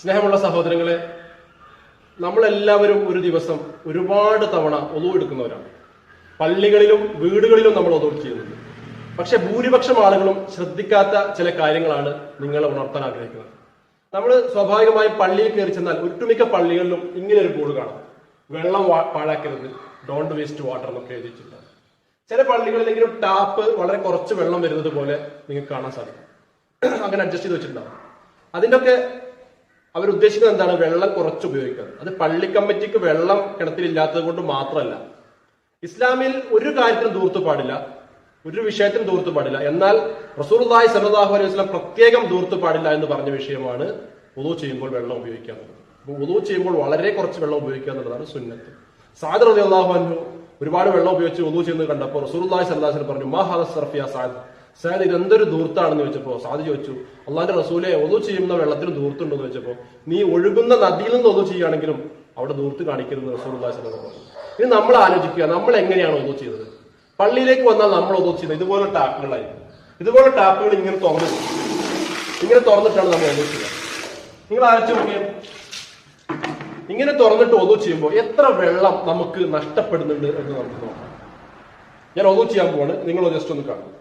സ്നേഹമുള്ള സഹോദരങ്ങളെ നമ്മളെല്ലാവരും ഒരു ദിവസം ഒരുപാട് തവണ ഒതു എടുക്കുന്നവരാണ്. പള്ളികളിലും വീടുകളിലും നമ്മൾ ഒതു ചെയ്യുന്നുണ്ട്. പക്ഷെ ഭൂരിപക്ഷം ആളുകളും ശ്രദ്ധിക്കാത്ത ചില കാര്യങ്ങളാണ് നിങ്ങളെ ഉണർത്താൻ ആഗ്രഹിക്കുന്നത്. നമ്മൾ സ്വാഭാവികമായും പള്ളിയിൽ കയറി ചെന്നാൽ ഒട്ടുമിക്ക പള്ളികളിലും ഇങ്ങനെ ഒരു ബോർഡ് കാണാം. വെള്ളം പാഴാക്കരുത്. ഡോണ്ട് വേസ്റ്റ് വാട്ടർ എന്നൊക്കെ എഴുതിയിട്ടുണ്ട്. ചില പള്ളികളിലെങ്കിലും ടാപ്പ് വളരെ കുറച്ച് വെള്ളം വരുന്നത് പോലെ നിങ്ങൾക്ക് കാണാൻ സാധിക്കും. അങ്ങനെ അഡ്ജസ്റ്റ് ചെയ്ത് വെച്ചിട്ടുണ്ടാവും. അതിന്റെയൊക്കെ അവരുദ്ദേശിക്കുന്നത് എന്താണ്? വെള്ളം കുറച്ച് ഉപയോഗിക്കുന്നത് അത് പള്ളി കമ്മിറ്റിക്ക് വെള്ളം കിണറ്റിലില്ലാത്തത് കൊണ്ട് മാത്രമല്ല. ഇസ്ലാമിൽ ഒരു കാര്യത്തിനും ദൂർത്തു പാടില്ല. ഒരു വിഷയത്തിനും ദൂർത്തു പാടില്ല. എന്നാൽ റസൂർലായി സലതാഹു അലൈഹി വസ്ലാം പ്രത്യേകം ദൂർത്തു പാടില്ല എന്ന് പറഞ്ഞ വിഷയമാണ് ഉദു ചെയ്യുമ്പോൾ വെള്ളം ഉപയോഗിക്കുക അപ്പോൾ ഉദു ചെയ്യുമ്പോൾ വളരെ കുറച്ച് വെള്ളം ഉപയോഗിക്കുക എന്നുള്ളതാണ് സുന്നത്ത്. സാദ് റതി അള്ളാഹു അൻഹു ഒരുപാട് വെള്ളം ഉപയോഗിച്ച് ഉദു ചെയ്യുന്നത് കണ്ടപ്പോൾ റസൂർലായി സല്ലാഹു പറഞ്ഞു മഹാദ സർഫിയ സാദ്. സാദ് ഇത് എന്തൊരു ദൂർത്താണെന്ന് ചോദിച്ചപ്പോൾ സാദ് ചോദിച്ചു അള്ളാന്റെ റസൂലെ ഒതു ചെയ്യുന്ന വെള്ളത്തിന് ദൂർത്തുണ്ടോ എന്ന് ചോദിച്ചപ്പോൾ നീ ഒഴുകുന്ന നദിയിൽ നിന്ന് ഒതു ചെയ്യുകയാണെങ്കിലും അവിടെ ദൂർത്ത് കാണിക്കരുത് റസൂൽ പറഞ്ഞു. ഇനി നമ്മൾ ആലോചിക്കുക നമ്മൾ എങ്ങനെയാണ് ഒതു ചെയ്തത് പള്ളിയിലേക്ക് വന്നാൽ നമ്മൾ ഒതു ചെയ്യുന്നത്? ഇതുപോലെ ടാപ്പുകളായി ഇതുപോലെ ടാപ്പുകൾ ഇങ്ങനെ തുറന്നു ഇങ്ങനെ തുറന്നിട്ടാണ് നമ്മൾ ഒതു ചെയ്യുക. നിങ്ങൾ ആലോചിച്ച് നോക്കിയാൽ ഇങ്ങനെ തുറന്നിട്ട് ഒതു ചെയ്യുമ്പോൾ എത്ര വെള്ളം നമുക്ക് നഷ്ടപ്പെടുന്നുണ്ട് എന്ന് നമുക്ക് നോക്കാം. ഞാൻ ഒതു ചെയ്യാൻ പോവാണ്. നിങ്ങൾ ജസ്റ്റ് ഒന്ന് കാണും.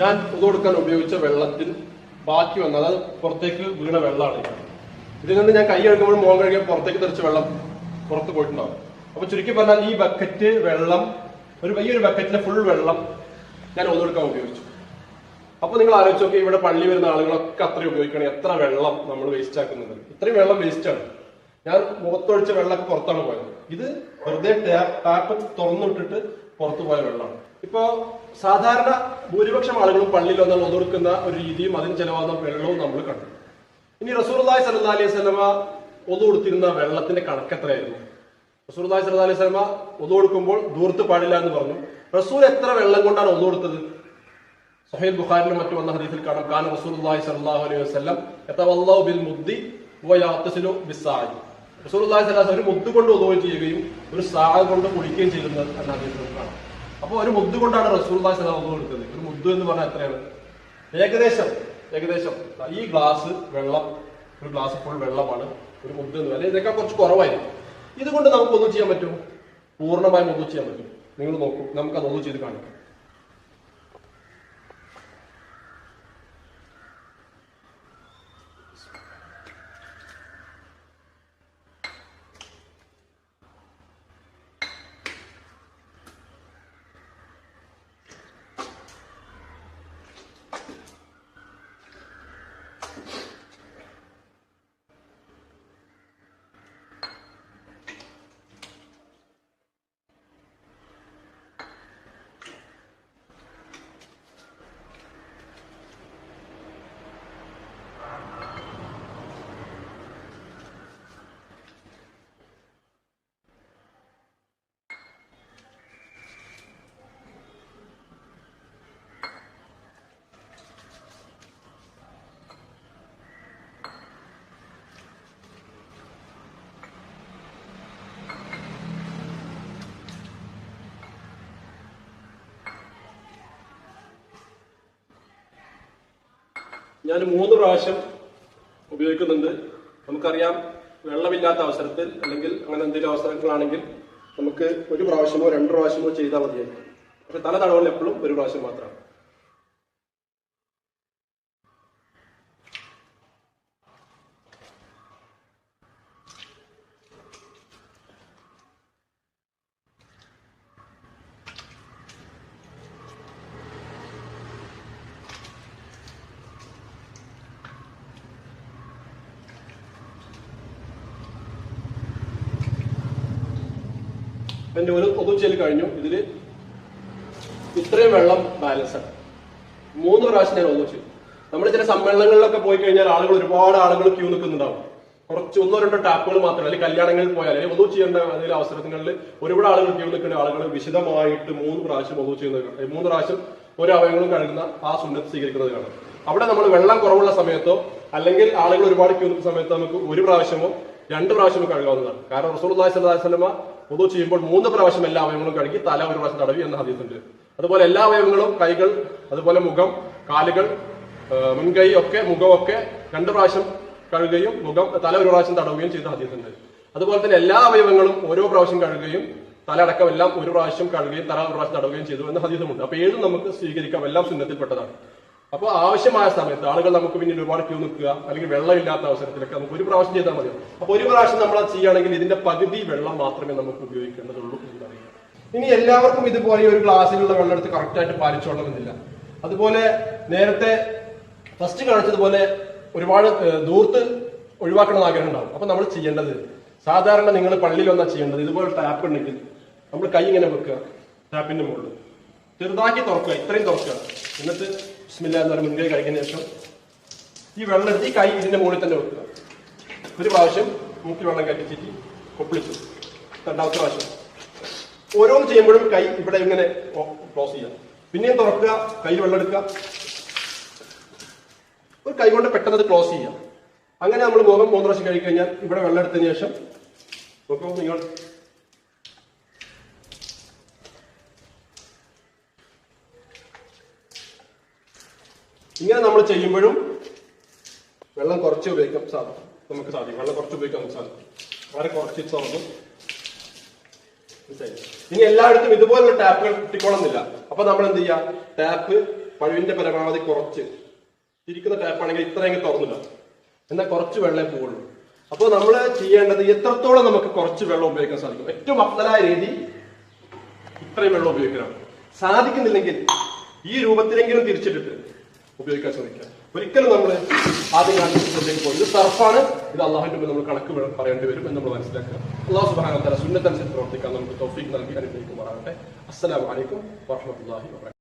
ഞാൻ ഇത് കൊടുക്കാൻ ഉപയോഗിച്ച വെള്ളത്തിൽ ബാക്കി വന്ന അതായത് പുറത്തേക്ക് വീണ വെള്ളമാണ്. ഇത്. ഇതിൽ നിന്ന് ഞാൻ കൈ എടുക്കുമ്പോൾ മോൾ കഴുകിയ പുറത്തേക്ക് തെറിച്ച് വെള്ളം പുറത്ത് പോയിട്ടുണ്ടാവും. അപ്പൊ ചുരുക്കി പറഞ്ഞാൽ ഈ ബക്കറ്റ് വെള്ളം ഒരു വലിയൊരു ബക്കറ്റിലെ ഫുൾ വെള്ളം ഞാൻ ഒതുകൊടുക്കാൻ ഉപയോഗിച്ചു. അപ്പൊ നിങ്ങൾ ആലോചിച്ച് നോക്കി ഇവിടെ പള്ളി വരുന്ന ആളുകളൊക്കെ അത്രയും ഉപയോഗിക്കണം എത്ര വെള്ളം നമ്മൾ വേസ്റ്റ് ആക്കുന്നത്. ഇത്രയും വെള്ളം വേസ്റ്റ് ആണ്. ഞാൻ മുഖത്തൊഴിച്ച വെള്ളമൊക്കെ പുറത്താണ് പോയത്. ഇത് വെറുതെ ടാപ്പ് തുറന്നിട്ടിട്ട് പുറത്തു പോയ വെള്ളമാണ്. ഇപ്പോ സാധാരണ ഭൂരിപക്ഷം ആളുകളും പള്ളിയിൽ വന്നാൽ ഒതുർക്കുന്ന ഒരു രീതിയും അതിന് ചെലവാകുന്ന വെള്ളവും നമ്മൾ കണ്ടു. ഇനി റസൂർദായ് സല്ലാ അലൈഹി സ്വലമ ഒതു കൊടുത്തിരുന്ന വെള്ളത്തിന്റെ കണക്ക് എത്രയായിരുന്നു? റസൂർലായി സല്ലാ അലൈഹി സ്വലമ ഒതു കൊടുക്കുമ്പോൾ ദൂർത്ത് പാടില്ല എന്ന് പറഞ്ഞു. റസൂൽ എത്ര വെള്ളം കൊണ്ടാണ് ഒതു കൊടുത്തത്? സഹീൽ ബുഖാരിലും മറ്റു വന്ന ഹദീസിൽ കാണാം. കാന റസൂലുള്ളാഹി സ്വല്ലല്ലാഹു അലൈഹി വസല്ലം യതവല്ലഹു ബിൽ മുദ്ദി വ യഗ്തസിലു ബിസ്സാഇ റസൂലുള്ളാഹി ഒരു മുദ്ദ് കൊണ്ട് ഒതുവ് ചെയ്യുകയും ഒരു സാഹ കൊണ്ട് കുളിക്കുകയും ചെയ്യുന്നത് എന്ന ഹദീസിൽ കാണാം. അപ്പോൾ ഒരു മുദ്ദ് കൊണ്ടാണ് റസൂർദാ വസല്ലം എടുത്തത് ഒരു മുദ്ദ് എന്ന് പറഞ്ഞാൽ എത്രയാണ്? ഏകദേശം ഏകദേശം. ഈ ഗ്ലാസ് വെള്ളം ഒരു ഗ്ലാസ് ഫുൾ വെള്ളമാണ് ഒരു മുദ്ദ് എന്ന് പറഞ്ഞാൽ. ഇതൊക്കെ കുറച്ച് കുറവായിരിക്കും. ഇതുകൊണ്ട് നമുക്കൊന്നും ചെയ്യാൻ പറ്റുമോ? പൂർണമായും ഒന്നും ചെയ്യാൻ പറ്റും. നിങ്ങൾ നോക്കൂ നമുക്ക് അതൊന്നും ചെയ്ത് കാണിക്കാം. ഞാൻ മൂന്ന് പ്രാവശ്യം ഉപയോഗിക്കുന്നുണ്ട്. നമുക്കറിയാം വെള്ളമില്ലാത്ത അവസരത്തിൽ അല്ലെങ്കിൽ അങ്ങനെ എന്തെങ്കിലും അവസരങ്ങളാണെങ്കിൽ നമുക്ക് ഒരു പ്രാവശ്യമോ രണ്ട് പ്രാവശ്യമോ ചെയ്താൽ മതിയായിരിക്കും. പക്ഷെ തല തടവൽ എപ്പോഴും ഒരു പ്രാവശ്യം മാത്രമാണ് എന്റെ ഒരു ഒതുച്ചൽ കഴിഞ്ഞു. ഇതിൽ ഇത്രയും വെള്ളം ബാലൻസ് ആണ്. മൂന്ന് പ്രാവശ്യം ഞാൻ ഒതുച്ചു. നമ്മൾ ചില സമ്മേളനങ്ങളിലൊക്കെ പോയി കഴിഞ്ഞാൽ ആളുകൾ ഒരുപാട് ആളുകൾ ക്യൂ നിൽക്കുന്നുണ്ടാവും. കുറച്ച് ഒന്നോ രണ്ടോ ടാപ്പുകൾ മാത്രമല്ല അല്ലെങ്കിൽ കല്യാണങ്ങളിൽ പോയാൽ അല്ലെങ്കിൽ ഒതു ചെയ്യേണ്ട അതിലെ അവസരങ്ങളിൽ ഒരുപാട് ആളുകൾ ക്യൂ നിൽക്കുന്ന ആളുകൾ വിശദമായിട്ട് മൂന്ന് പ്രാവശ്യം ഒതു ചെയ്യുന്നത് മൂന്ന് പ്രാവശ്യം ഒരു അവയവങ്ങളും കഴുകുന്ന ആ സുന്നത്ത് സ്വീകരിക്കുന്നത് കാണാം. അവിടെ നമ്മൾ വെള്ളം കുറവുള്ള സമയത്തോ അല്ലെങ്കിൽ ആളുകൾ ഒരുപാട് ക്യൂ നിൽക്കുന്ന സമയത്തോ നമുക്ക് ഒരു പ്രാവശ്യമോ രണ്ട് പ്രാവശ്യമോ കഴുകാവുന്നതാണ്. കാരണം റസൂൽ സ്വലമ ഒതു ചെയ്യുമ്പോൾ മൂന്ന് പ്രാവശ്യം എല്ലാ അവയവങ്ങളും കഴുകി തല ഒരു പ്രാവശ്യം തടവി എന്ന ഹദീസുണ്ട്. അതുപോലെ എല്ലാ അവയവങ്ങളും കൈകൾ അതുപോലെ മുഖം കാലുകൾ മുൻകൈ ഒക്കെ മുഖമൊക്കെ രണ്ട് പ്രാവശ്യം കഴുകുകയും മുഖം തല ഒരു പ്രാവശ്യം തടവുകയും ചെയ്ത ഹദീസുണ്ട്. അതുപോലെ തന്നെ എല്ലാ അവയവങ്ങളും ഓരോ പ്രാവശ്യം കഴുകുകയും തല അടക്കം എല്ലാം ഒരു പ്രാവശ്യം കഴുകുകയും തല ഒരു പ്രാവശ്യം തടവുകയും ചെയ്തു എന്ന ഹദീസുമുണ്ട്. അപ്പൊ ഏതും നമുക്ക് സ്വീകരിക്കാം. എല്ലാം സുന്നത്തിൽപ്പെട്ടതാണ് അപ്പോൾ ആവശ്യമായ സമയത്ത് ആളുകൾ നമുക്ക് പിന്നിൽ ഒരുപാട് ക്യൂ നിൽക്കുക അല്ലെങ്കിൽ വെള്ളമില്ലാത്ത അവസരത്തിലൊക്കെ നമുക്ക് ഒരു പ്രാവശ്യം ചെയ്താൽ മതി അപ്പൊ ഒരു പ്രാവശ്യം നമ്മൾ ചെയ്യുകയാണെങ്കിൽ ഇതിന്റെ പകുതി വെള്ളം മാത്രമേ നമുക്ക് ഉപയോഗിക്കേണ്ടതുള്ളൂ എന്നറിയാം ഇനി എല്ലാവർക്കും ഇതുപോലെ ഒരു ഗ്ലാസ്സിലുള്ള വെള്ളം എടുത്ത് കറക്റ്റ് ആയിട്ട് പാലിച്ചോളണമെന്നില്ല. അതുപോലെ നേരത്തെ ഫസ്റ്റ് കാണിച്ചതുപോലെ ഒരുപാട് ദൂർത്ത് ഒഴിവാക്കണമെന്ന് ആഗ്രഹം ഉണ്ടാവും. അപ്പൊ നമ്മൾ ചെയ്യേണ്ടത് സാധാരണ നിങ്ങൾ പള്ളിയിൽ വന്നാൽ ചെയ്യേണ്ടത് ഇതുപോലെ ടാപ്പ് ഉണ്ടെങ്കിൽ നമ്മൾ കൈ ഇങ്ങനെ വെക്കുക ടാപ്പിന്റെ മുകളിൽ. ചെറുതാക്കി തുറക്കുക ഇത്രയും തുറക്കുക. എന്നിട്ട് ബിസ്മില്ല മുൻകൈ കഴിക്കുന്ന ശേഷം ഈ വെള്ളം എടുത്ത് ഈ കൈ ഇതിന്റെ മുകളിൽ തന്നെ വെക്കുക. ഒരു പ്രാവശ്യം മൂക്കി വെള്ളം കറ്റിച്ചിട്ട് കൊപ്പിളിച്ചു രണ്ടാമത്തെ പ്രാവശ്യം. ഓരോന്ന് ചെയ്യുമ്പോഴും കൈ ഇവിടെ ഇങ്ങനെ ക്ലോസ് ചെയ്യാം പിന്നെയും തുറക്കുക കയ്യിൽ വെള്ളം എടുക്കുക. ഒരു കൈ കൊണ്ട് പെട്ടെന്ന് അത് ക്ലോസ് ചെയ്യാം അങ്ങനെ നമ്മൾ മുഖം മൂന്ന് പ്രാവശ്യം കഴിക്കഴിഞ്ഞാൽ ഇവിടെ വെള്ളം എടുത്തതിന് ശേഷം നോക്കുമ്പോൾ നിങ്ങൾ ഇങ്ങനെ നമ്മൾ ചെയ്യുമ്പോഴും വെള്ളം കുറച്ച് ഉപയോഗിക്കാൻ സാധിക്കും നമുക്ക് സാധിക്കും. വെള്ളം കുറച്ച് ഉപയോഗിക്കാൻ നമുക്ക് സാധിക്കും. വളരെ കുറച്ച് തുറന്നു? ഇനി എല്ലായിടത്തും ഇതുപോലുള്ള ടാപ്പുകൾ കിട്ടിക്കോളുന്നില്ല. അപ്പൊ നമ്മൾ എന്ത് ചെയ്യുക ടാപ്പ് പഴുവിന്റെ പരമാവധി കുറച്ച്. ഇരിക്കുന്ന ടാപ്പാണെങ്കിൽ ഇത്രയെങ്കിൽ തുറന്നില്ല എന്നാൽ കുറച്ച് വെള്ളം പോവുള്ളൂ. അപ്പോൾ നമ്മൾ ചെയ്യേണ്ടത് എത്രത്തോളം നമുക്ക് കുറച്ച് വെള്ളം ഉപയോഗിക്കാൻ സാധിക്കും? ഏറ്റവും അപ്തലായ രീതി ഇത്രയും വെള്ളം ഉപയോഗിക്കണം. സാധിക്കുന്നില്ലെങ്കിൽ ഈ രൂപത്തിലെങ്കിലും തിരിച്ചിട്ടിട്ട് ഉപയോഗിക്കാൻ ശ്രമിക്കുക. ഒരിക്കലും നമ്മൾ ആദ്യം കാണിച്ചിട്ടുണ്ടെങ്കിൽ പോയി ഇത് സർഫാണ് ഇത് അള്ളാഹുവിന്റെ മുമ്പിൽ നമ്മൾ കണക്ക് പറയേണ്ടി വരും എന്ന് നമ്മൾ മനസ്സിലാക്കുക. അള്ളാഹു സുബാന സുന്നത്തനുസരിച്ച് പ്രവർത്തിക്കാൻ നമുക്ക് തൗഫീഖ് നൽകി അനുഗ്രഹിക്കുമാറാകട്ടെ. അസ്സലാമു അലൈക്കും വറഹ്മത്തുള്ളാഹി വബറകാതുഹു.